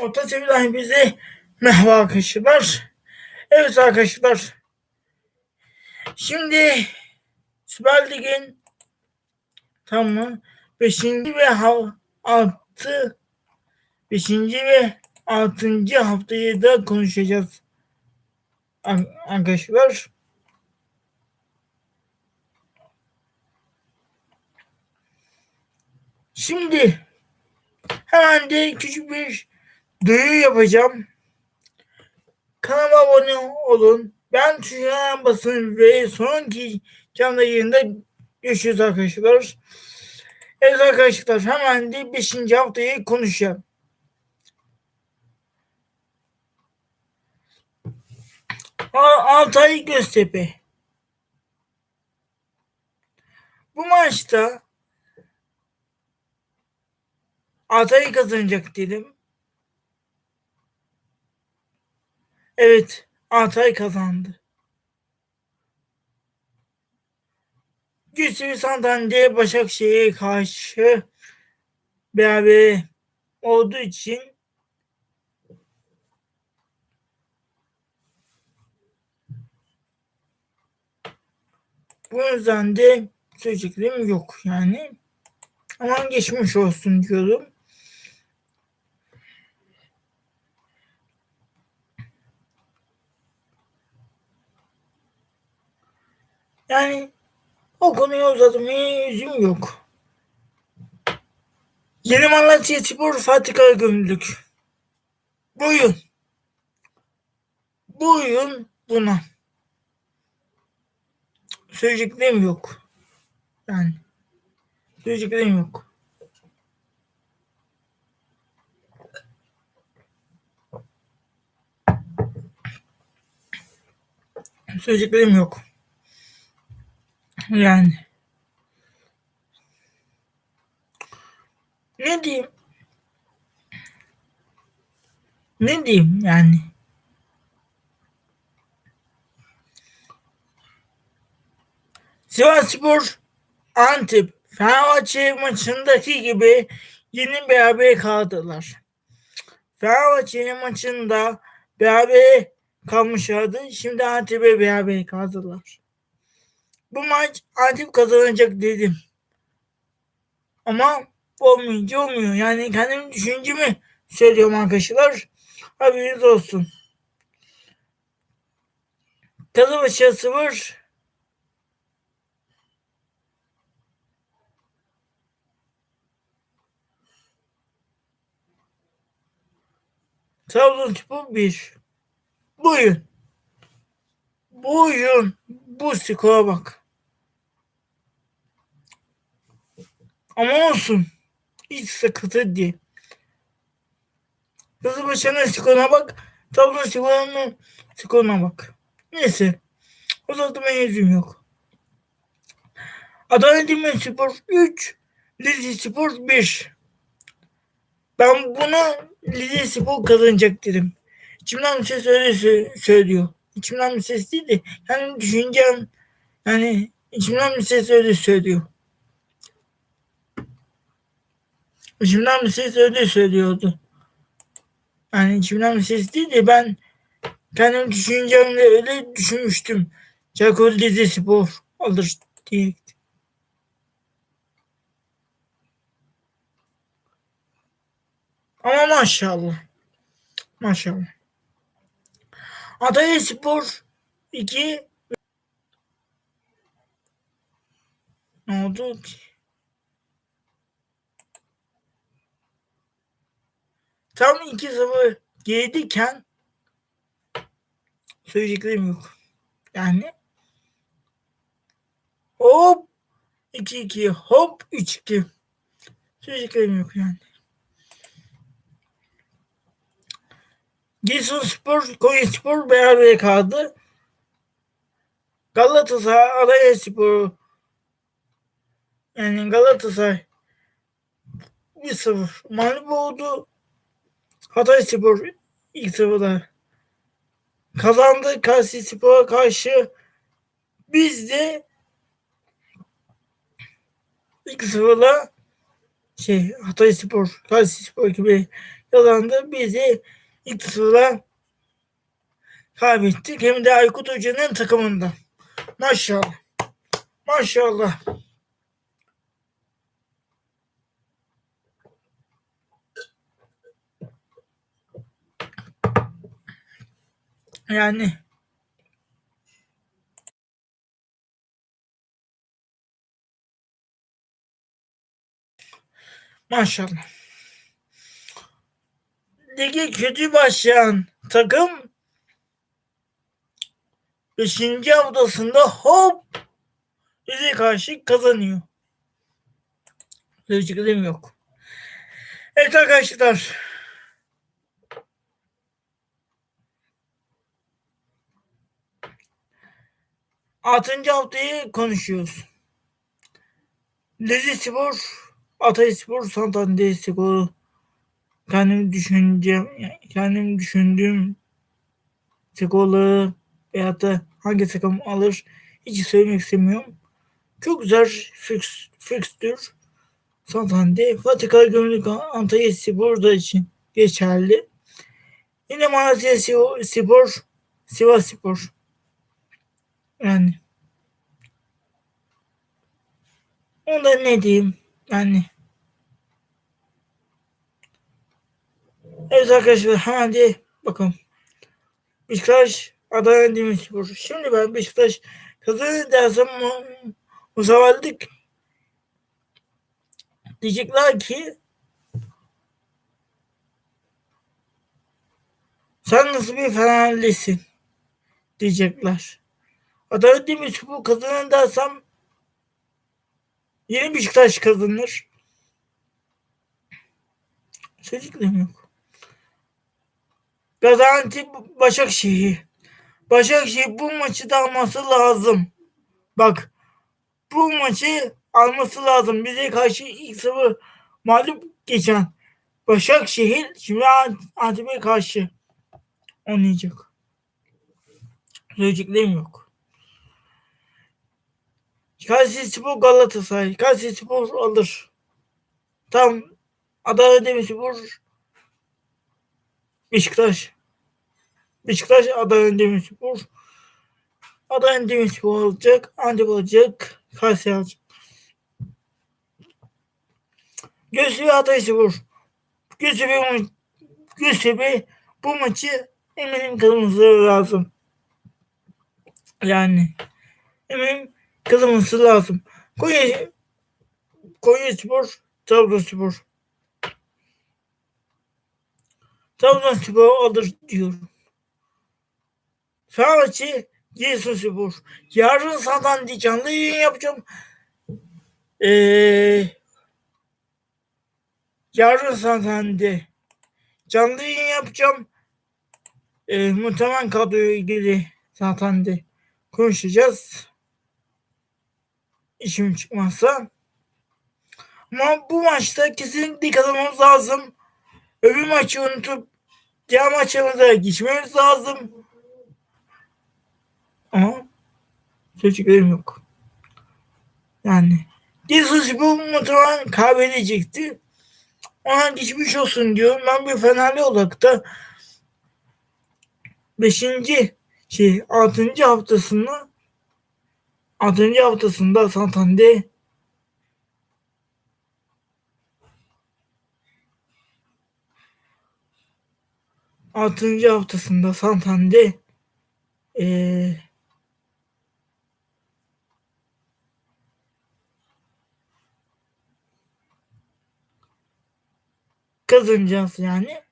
Orta Sevilen bize merhaba arkadaşlar. Evet arkadaşlar. Şimdi Süper Lig'in tamam 5. ve 6 5. ve 6. haftayı da konuşacağız. Arkadaşlar. Şimdi hemen de küçük bir duyuru yapacağım. Kanalıma abone olun. Ben tuşuna basın ve sonraki canlı yayında görüşürüz arkadaşlar. Evet arkadaşlar hemen de 5. haftayı konuşacağım. Altay Göztepe. Bu maçta Altay kazanacak dedim. Evet, Altay kazandı. Güçlü Santander Başakşehir'e karşı beraber olduğu için bu yüzden de söyleyeceklerim yok yani. Ama geçmiş olsun diyorum. Yani o konuyu uzatmaya yüzüm yok. Yeni Malatya Spor Fatih Karagümrük. Buyurun. Buyurun buna. Söyleyeceklerim yok. Yani. Söyleyeceklerim yok. Söyleyeceklerim yok. Yani. Ne diyeyim? Ne diyeyim yani? Sivasspor Antep Fenerbahçe maçındaki gibi yeni beraber kaldılar. Fenerbahçe'nin maçında beraber kalmışlardı. Şimdi Antep'e beraber kaldılar. Bu maç Antep kazanacak dedim. Ama olmayınca olmuyor. Yani kendim düşüncemi söylüyorum arkadaşlar. Haberiniz olsun. Kazıbaşı 0 Trabzonspor 1 Buyurun. Buyurun. Bu skora bak. Ama olsun. Hiç sıkıntı değil. Kızılbaşı'nın skoruna bak. Trabzonspor'un skoruna bak. Neyse. Benim yüzüm yok. Adana Demirspor 3. Spor 1. Ben bunu Spor kazanacak dedim. İçimden bir ses öyle söylüyor. İçimden bir ses değil de yani düşüncem yani içimden bir ses öyle söylüyor. İçimden bir ses öyle söylüyordu. Yani içimden bir ses değil de ben kendim düşüncemle öyle düşünmüştüm. Çakol Dizi Spor alır diye. Ama maşallah. Maşallah. Adaya Spor 2 ne oldu ki? Tam 2-0 gerideyken söyleyeceklerim yok. Yani hop 2-2 hop 3-2 söyleyeceklerim yok yani. Giresun Spor, Konya Spor beraber kaldı. Galatasaray, Alanya Spor yani Galatasaray 1-0 mağlup oldu. Hatay Spor ilk sırada kazandı Kayseri Spor'a karşı. Biz de ilk sırada şey Hatay Spor, Kayseri Spor gibi yalandı. Bizi ilk sıra kaybettik. Hem de Aykut Hoca'nın takımında. Maşallah. Maşallah. Yani maşallah. Ligi kötü başlayan takım 5. haftasında hop bize karşı kazanıyor. Söyleyeceklerim yok. Evet arkadaşlar. Altıncı haftayı konuşuyoruz. Lezi Spor, Atay Spor, Santander Spor. Kendim düşüneceğim, kendim düşündüğüm skorları veya da hangi takım alır hiç söylemek istemiyorum. Çok güzel fix, fixtür. Santander, Fatih Karagümrük Antalya Spor da için geçerli. Yine Malatya Spor, Sivas Spor. Yani onda ne diyeyim yani Evet arkadaşlar hemen de bakalım. Beşiktaş Adana Demirspor. Şimdi ben Beşiktaş kazanır dersem muzavallik diyecekler ki sen nasıl bir Fenerlisin diyecekler. Adana Demirspor kazanır dersem yeni Beşiktaş kazanır. Söyleyeceklerim yok. Gaziantep Başakşehir. Başakşehir bu maçı da alması lazım. Bak bu maçı alması lazım. Bize karşı ilk sıfır mağlup geçen Başakşehir şimdi Antep'e karşı oynayacak. Söyleyeceklerim yok. Kayseri Spor Galatasaray. Kayseri Spor alır. Tam Adana Demirspor Beşiktaş. Beşiktaş Adana Demirspor. Adana Demirspor alacak. Antep alacak. Kayseri alacak. Göztepe Hatayspor. Göztepe, Göztepe bu maçı eminim kazanması lazım. Yani eminim kazanması lazım. Konya Konya Spor, Trabzonspor. Trabzonspor alır diyorum. Fenerbahçe Giresunspor. Yarın saatan canlı yayın yapacağım. Ee, yarın saatan de canlı yayın yapacağım. Ee, muhtemelen kadroya ilgili zaten de konuşacağız. İşim çıkmazsa. Ama bu maçta kesinlikle kazanmamız lazım. Öbür maçı unutup diğer maçımıza geçmemiz lazım. Ama çocuklarım yok. Yani Jesus bu muhtemelen kaybedecekti. Ona geçmiş olsun diyorum. Ben bir Fenerli olarak da 5. şey 6. haftasında 6. haftasında Santander'de 6. haftasında Santander e, kazanacağız yani.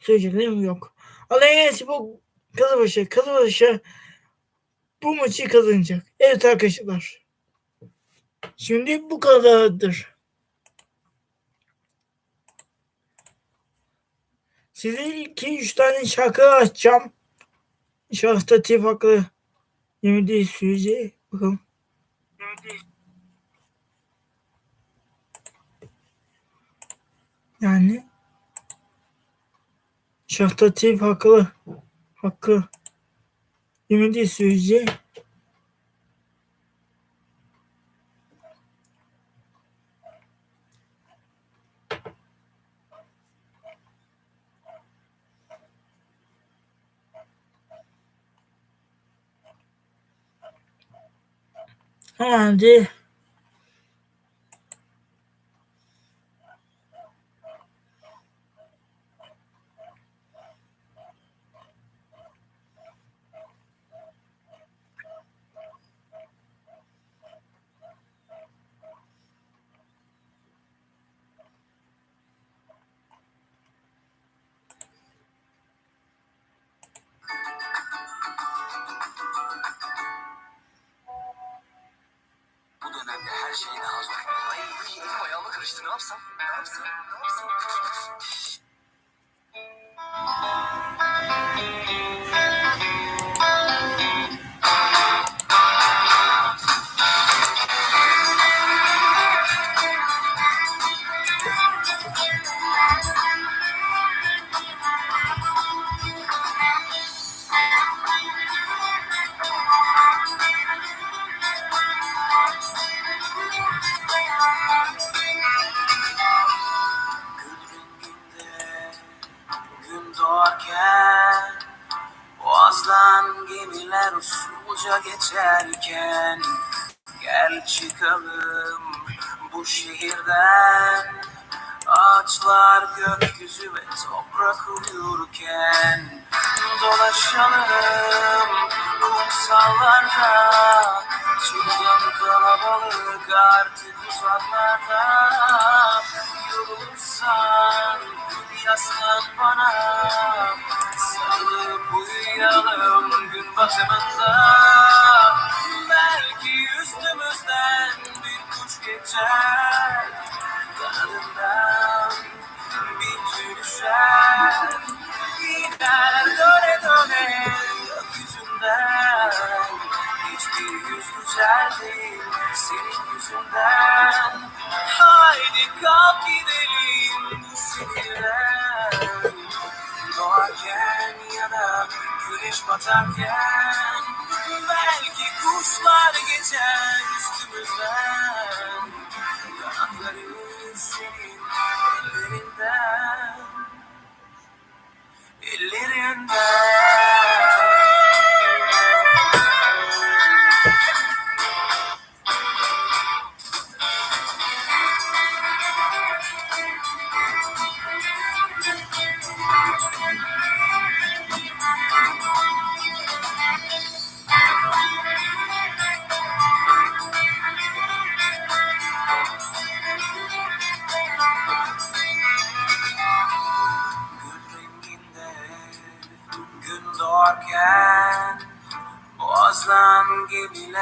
Söyleyeceklerim yok. Alanya Spor Kazıbaşı, Kazıbaşı bu maçı kazanacak. Evet arkadaşlar. Şimdi bu kadardır. Size iki üç tane şarkı açacağım. Şahsta tifaklı yemediği sürece bakalım. Yani şahtatif haklı hakkı yemediği sürece Hadi. Bu elim ayağıma karıştı. Ne yapsam? Ne yapsam? Ne yapsam? Usulca geçerken Gel çıkalım bu şehirden. Ağaçlar gökyüzü ve toprak uyurken Dolaşalım kumsallarda Çılgın kalabalık artık uzaklarda. Yorulursan yaslan bana Sarılıp uyuyalım gün batımında Belki üstümüzden bir kuş geçer Kanadından bir tüy düşer Gider döne döne gökyüzünden Hiçbir yüz güzel değil senin yüzünden Haydi kalk gidelim batarken Belki kuşlar geçer üstümüzden. Kanatları senin ellerinden. Ellerinden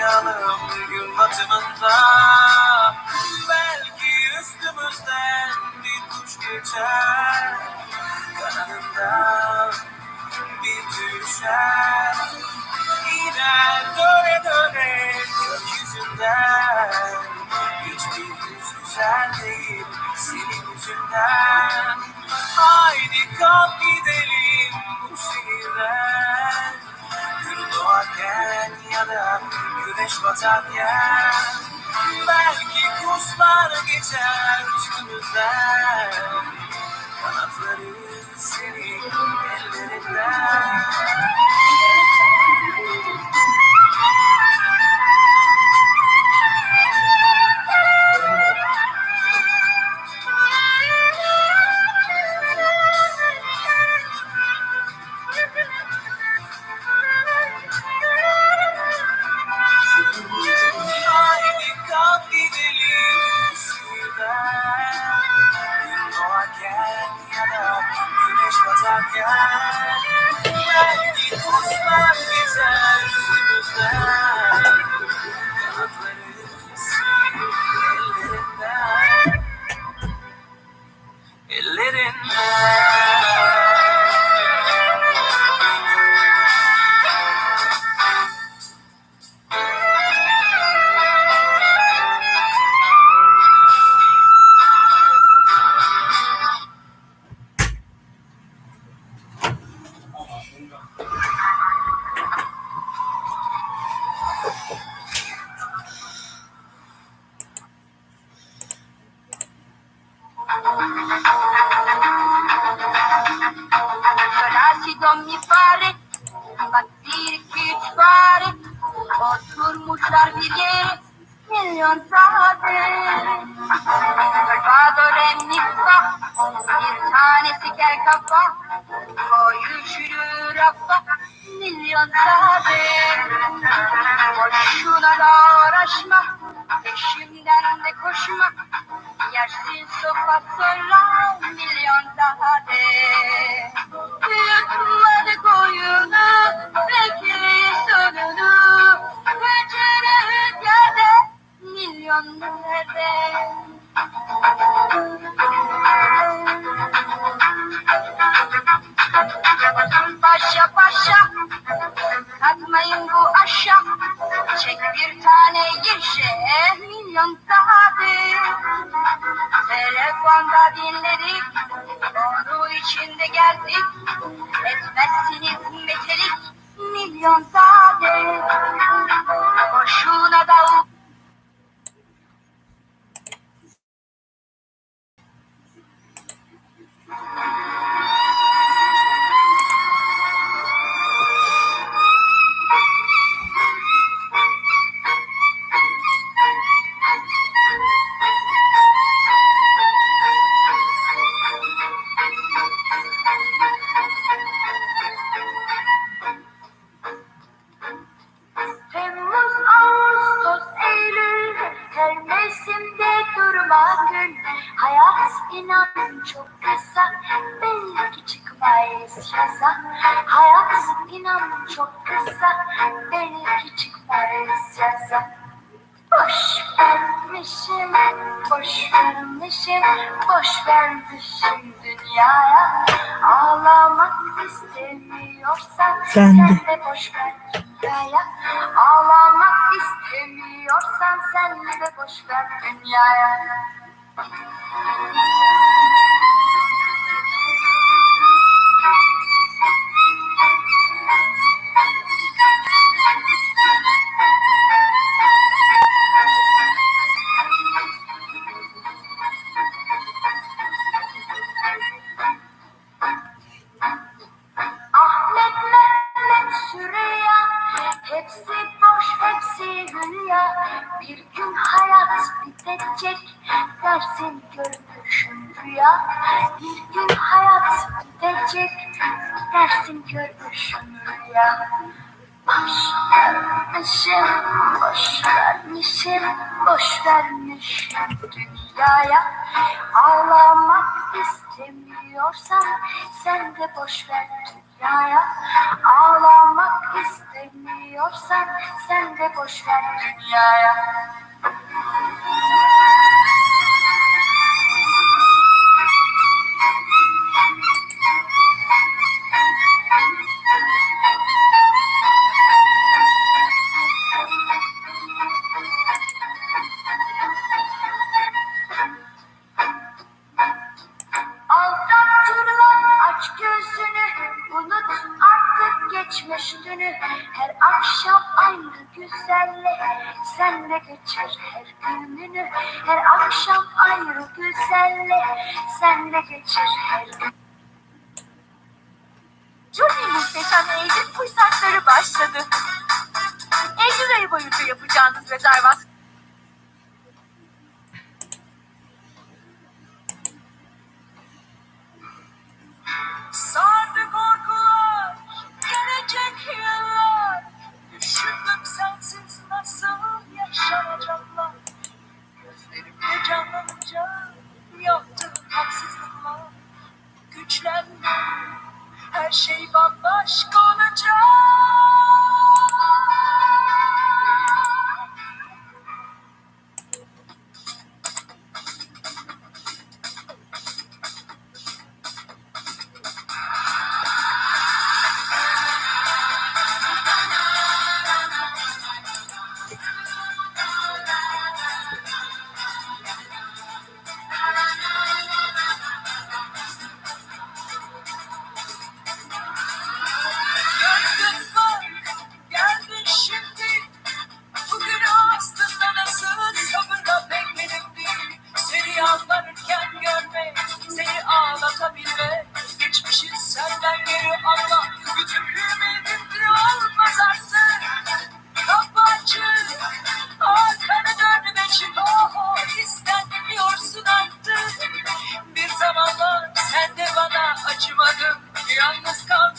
Sarılıp uyuyalım gün batımında. Belki üstümüzden bir kuş geçer. Kanadından kafa Koyuşur rafa. Milyon sade Boşuna da uğraşma. Peşimden de koşma. Yersin sopa sonra milyon daha boş vermişim, boş vermişim dünyaya. Ağlamak istemiyorsan Sen de. sen de boş ver dünyaya. Ağlamak istemiyorsan sen de boş ver dünyaya. Vermişim, boş vermişim dünyaya. Ağlamak istemiyorsan sen de boş ver dünyaya. Ağlamak istemiyorsan sen de boş ver dünyaya. Gününü Her akşam ayrı güzelle Sen de geçir her gün Johnny Muhteşem Eylül fırsatları başladı. Eylül ayı boyunca yapacağınız rezervasyon Güçlendim, her şey bambaşka olacak. Acımadım yalnız kaldım.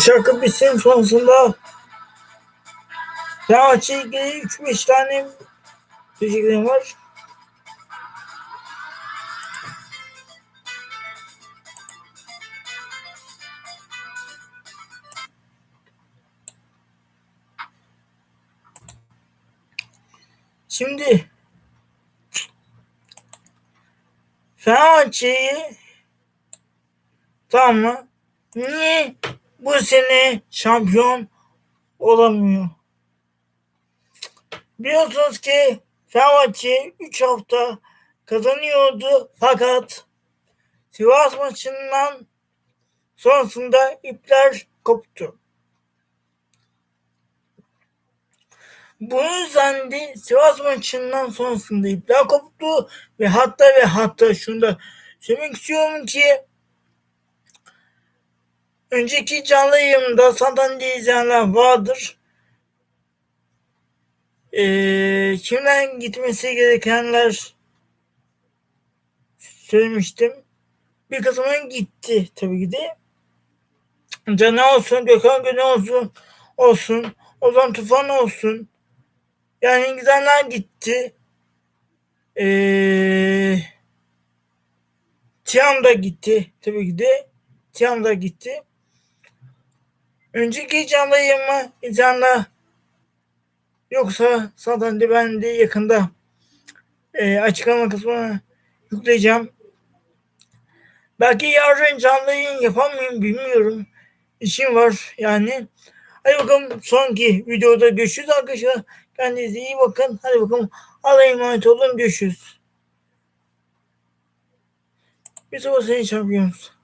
Şarkı bitsin sonrasında Fenerbahçe ilgili 3-5 tane söyleyeceklerim var. Şimdi Fenerbahçe'yi tamam mı? Niye bu sene şampiyon olamıyor? Biliyorsunuz ki Fenerbahçe 3 hafta kazanıyordu fakat Sivas maçından sonrasında ipler koptu. Bu yüzden de Sivas maçından sonrasında ipler koptu ve hatta ve hatta şunu da söylemek istiyorum ki önceki canlı yayınımda Santander izleyenler vardır. Ee, kimden gitmesi gerekenler söylemiştim. Bir kısmı gitti tabii ki de. Canı olsun, Gökhan Gönül olsun, olsun, Ozan Tufan olsun. Yani gidenler gitti. Ee, Tiam da gitti tabii ki de. Tiam da gitti. Önceki canlı yayınımı izleyenler Yoksa zaten de ben de yakında e, açıklama kısmına yükleyeceğim. Belki yarın canlı yayın yapamıyorum bilmiyorum. İşim var yani. Hadi bakalım sonraki videoda görüşürüz arkadaşlar. Kendinize iyi bakın. Hadi bakalım Allah'a emanet olun. Görüşürüz. Biz o sene şampiyonuz.